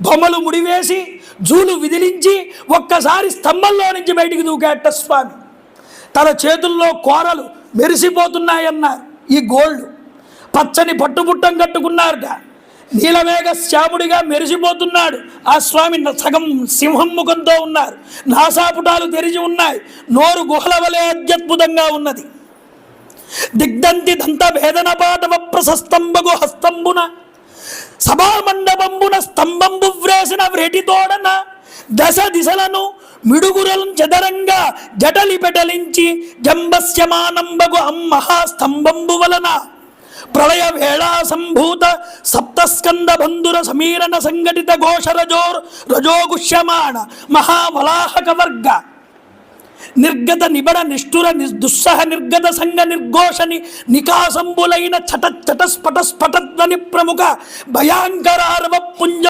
బొమ్మలు ముడివేసి జూలు విదిలించి ఒక్కసారి స్తంభంలో నుంచి బయటికి దూకేట స్వామి. తన చేతుల్లో కోరలు మెరిసిపోతున్నాయన్నారు ఈ గోల్డ్. పచ్చని పట్టుబుట్టం కట్టుకున్నారట నీలవేగ శ్యాముడిగా మెరిసిపోతున్నాడు. ఆ స్వామి సగం సింహం ముఖంతో ఉన్నారు. నాసాపుటాలు తెరిచి ఉన్నాయి. నోరు గుహల వలె అత్యద్భుతంగా ఉన్నది. దిగ్దంతి దంత భేదన పాటవ ప్రశస్తంబగు హస్తంబున సభామండపంబున స్తంభంబు వ్రేసిన వ్రేటితోడన దశ దిశలను మిడుగురలు చదరంగా జటలి పెటలించి జంబస్యమానంబగు అమ్మహాస్తంభంబు వలన. ప్రళయ వేళా సంభూత సప్తస్కంద బంధుర సమీరణ సంఘటిత ఘోష రజోర్ రజోగుష్యమాణ మహావలాహక వర్గ నిర్గత నిబడ నిష్ఠుర ని దుస్సహ నిర్గత సంగ నిర్ఘోషని నికాసంబులైన చట చట స్ఫట స్ఫటధ్వని ప్రముఖ భయాంకరారవ పుంజ